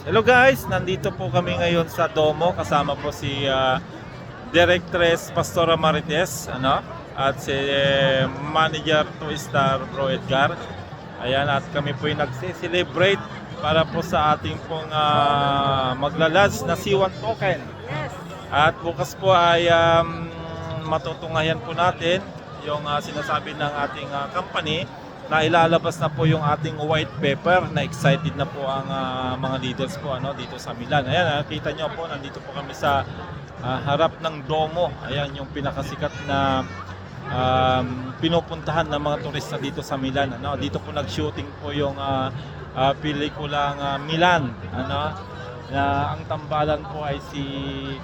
Hello guys, nandito po kami ngayon sa Domo kasama po si ah, Directress Pastora Marites ano at si eh, Manager 2 Star Bro Edgar. Ayan at kami po yung nagse-celebrate para po sa ating pong uh, maglalaz na C1 token. Yes. At bukas po ay um, matutungayan po natin yung ah, sinasabi ng ating ah, company na ilalabas na po yung ating white paper na excited na po ang ah, mga leaders po ano dito sa Milan. Ayan, nakita nyo po nandito po kami sa ah, harap ng Domo. Ayan yung pinakasikat na um, pinupuntahan ng mga turista dito sa Milan. Ano, dito po nag-shooting po yung ah, ah, pelikulang ah, Milan. Ano, na ang tambalan po ay si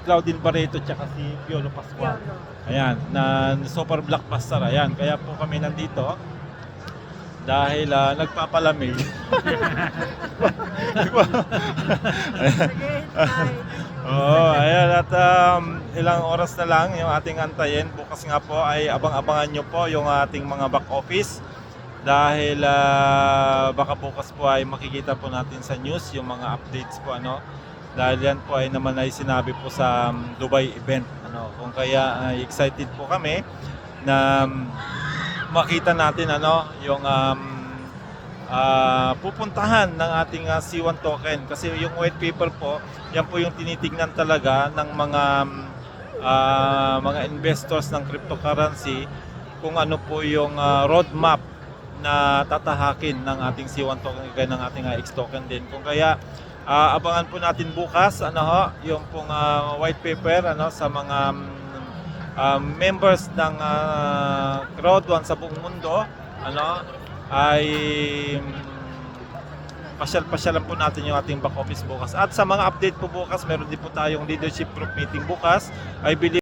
Claudine Barreto at si Piolo Pascual. Ayan, na super blockbuster. Ayan, kaya po kami nandito dahil ah, nagpapalamig. Oo, ayan at um, ilang oras na lang yung ating antayin. Bukas nga po ay abang-abangan nyo po yung ating mga back office dahil ah, baka bukas po ay makikita po natin sa news yung mga updates po ano dahil yan po ay naman ay sinabi po sa um, Dubai event ano kung kaya ay excited po kami na um, makita natin ano yung um, ah, pupuntahan ng ating ah, C1 token. Kasi yung white paper po yan po yung tinitignan talaga ng mga ah, mga investors ng cryptocurrency kung ano po yung ah, roadmap na tatahakin ng ating C1 token kaya ng ating ah, X token din. Kung kaya ah, abangan po natin bukas ano ho yung pong ah, white paper ano sa mga um, um, members ng uh, crowd one sa buong mundo ano ay mm, pasyal-pasyalan po natin yung ating back office bukas. At sa mga update po bukas, meron din po tayong leadership group meeting bukas. I believe